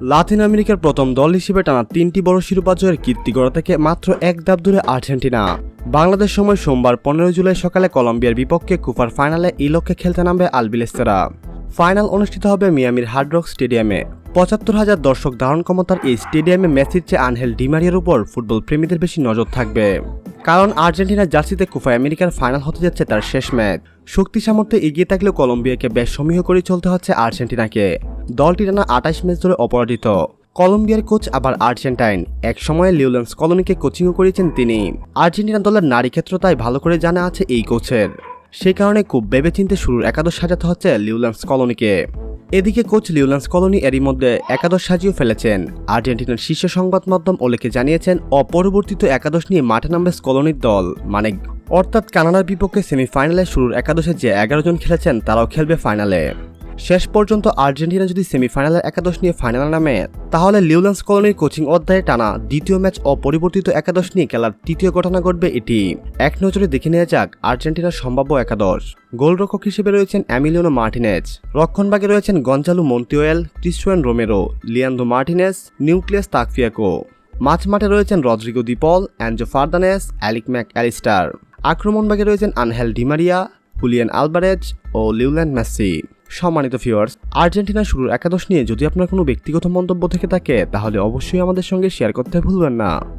লাতিন আমেরিকার প্রথম দল হিসেবে টানা তিনটি বড় শিরোপা জয়ের কীর্তি গড়া থেকে মাত্র এক ধাপ দূরে আর্জেন্টিনা। বাংলাদেশ সময় সোমবার পনেরো জুলাই সকালে কলম্বিয়ার বিপক্ষে কুফার ফাইনালে এই লক্ষ্যে খেলতে নামবে আলবিলেস্তেরা ফাইনাল অনুষ্ঠিত হবে মিয়ামির হার্ড রক স্টেডিয়ামে। পঁচাত্তর হাজার দর্শক ধারণ ক্ষমতার এই স্টেডিয়ামে মেসির চেয়ে আনহেল ডিমারিয়ার উপর ফুটবল প্রেমীদের বেশি নজর থাকবে। কারণ আর্জেন্টিনার জার্সিতে কুফা আমেরিকার ফাইনাল হতে যাচ্ছে তার শেষ ম্যাচ। শক্তি সামর্থ্যে এগিয়ে থাকলেও কলম্বিয়াকে বেশ সমীহ করে চলতে হচ্ছে আর্জেন্টিনাকে। দলটি টানা আঠাশ ম্যাচ ধরে অপরাজিত। কলম্বিয়ার কোচ আবার আর্জেন্টাইন। এক সময়ে লিওলেন্স কলোনিকে কোচিংও করেছেন তিনি। আর্জেন্টিনা দলের নারী ক্ষেত্র তাই ভালো করে জানা আছে এই কোচের। সেই কারণে খুব ভেবেচিন্তে শুরুর একাদশ সাজাতে হচ্ছে লিওলেন্স কলোনিকে। এদিকে কোচ লিওলেন্স কলোনি এরই মধ্যে একাদশ সাজিয়ে ফেলেছেন। আর্জেন্টিনার শীর্ষ সংবাদ মাধ্যম ওলেকে জানিয়েছেন, অপরিবর্তিত একাদশ নিয়ে মাঠে নামবে কলোনির দল। মানে অর্থাৎ কানাডার বিপক্ষে সেমিফাইনালে শুরুর একাদশে যে এগারো জন খেলেছেন, তারাও খেলবে ফাইনালে। শেষ পর্যন্ত আর্জেন্টিনা যদি সেমিফাইনালের একাদশ নিয়ে ফাইনাল নামে, তাহলে লিওলেন্স কলোনির কোচিং অধ্যায়ে টানা দ্বিতীয় ম্যাচ অপরিবর্তিত একাদশ নিয়ে খেলার তৃতীয় ঘটনা ঘটবে এটি। এক নজরে দেখে নেওয়া যাক আর্জেন্টিনার সম্ভাব্য একাদশ। গোলরক্ষক হিসেবে রয়েছেন অ্যামিলিয়নো মার্টিনেজ। রক্ষণভাগে রয়েছেন Gonzalo Montiel, Cristian Romero, Lisandro Martinez Nicolas Tagliafico. মাঝ মাঠে রয়েছেন Rodrigo De Paul Enzo Fernandez, Alexis Mac Allister আক্রমণভাগে রয়েছেন Angel Di Maria, Julian Alvarez ও লিউল্যান্ড মেসি। সম্মানিত ভিউয়ার্স আর্জেন্টিনা শুরুর একাদশ নিয়ে যদি আপনার কোনো ব্যক্তিগত মন্তব্য থেকে থাকে, তাহলে অবশ্যই আমাদের সঙ্গে শেয়ার করতে ভুলবেন না।